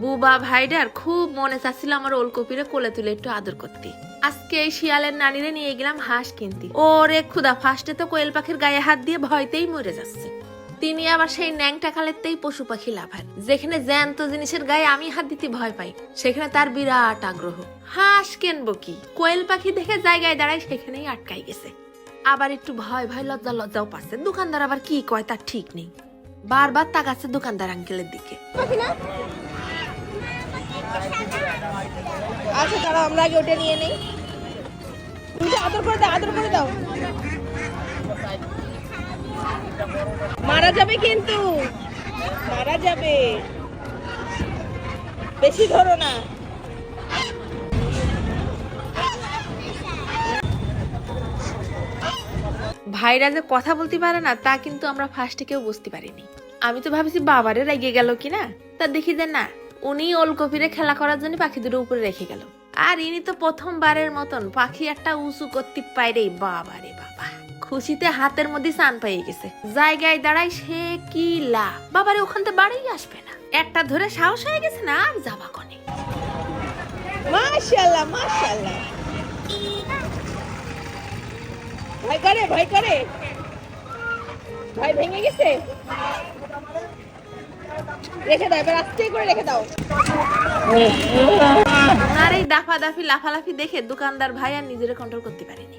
বুবা ভাইডার খুব মনে চাচ্ছিল আমার ওলকপিরে কোলে তুলে একটু আদর করতে। আজকে এই শিয়ালের নানিরে নিয়ে গেলাম হাঁস কিনতে। ওরে খুদা, ফার্স্টে তো কোয়েল পাখির গায়ে হাত দিয়ে ভয়তেই মরে যাচ্ছে। তিনি আবার সেই ন্যাংটা খালেরতেই পশু পাখি লাভার। যেখানে জ্যান্ত জিনিসের গায়ে আমি হাত দিতে ভয় পাই, সেখানে তার বিরাট আগ্রহ। হাঁস কিনবো কি? কোয়েল পাখি দেখে জায়গায় দাঁড়ায় সেখানেই আটকাই গেছে। আবার একটু ভয় ভয় লজ্জা লজ্জাও পাচ্ছে। দোকানদার আবার কি কয় তার ঠিক নেই। বারবার তাকাচ্ছে দোকানদার আঙ্কেলের দিকে। দাঁড়াও, আমরা আগে ওটা নিয়ে নেই। তুমি আদর করে দাও, আদর করে দাও। মারা যাবে কিন্তু। মারা যাবে। বেশি ধরো না। ভাইরা যে কথা বলতে পারে না, তা কিন্তু আমরা ফার্স্টে কেউ বুঝতে পারিনি। আমি তো ভাবছি বাবারে রেগে গেল কিনা? তা দেখি যে না উনি ওলকপিরে খেলা করার জন্য পাখি দুটো উপরে রেখে গেল। আর ইনি তো প্রথমবারের মতন, পাখি একটা উঁচু করতে পাইরে বাবা রে বাবা। খুশিতে হাতের মধ্যে চান পাইয়ে গেছে। জায়গায় দাঁড়ায় সে কি লা? বাবারে ওখান থেকে বাড়ি আসবে না। একটা ধরে সাহস হয়ে গেছে না, আর যাবা কনে? মাশাআল্লাহ মাশাআল্লাহ ভয় করে ভয় করে। ভয় ভেঙে গেছে। রেখে দাও, এবার আস্তে করে রেখে দাও। আর এই দাফা দাফি লাফালাফি দেখে দোকানদার ভাই আর নিজেরা কন্ট্রোল করতে পারেনি।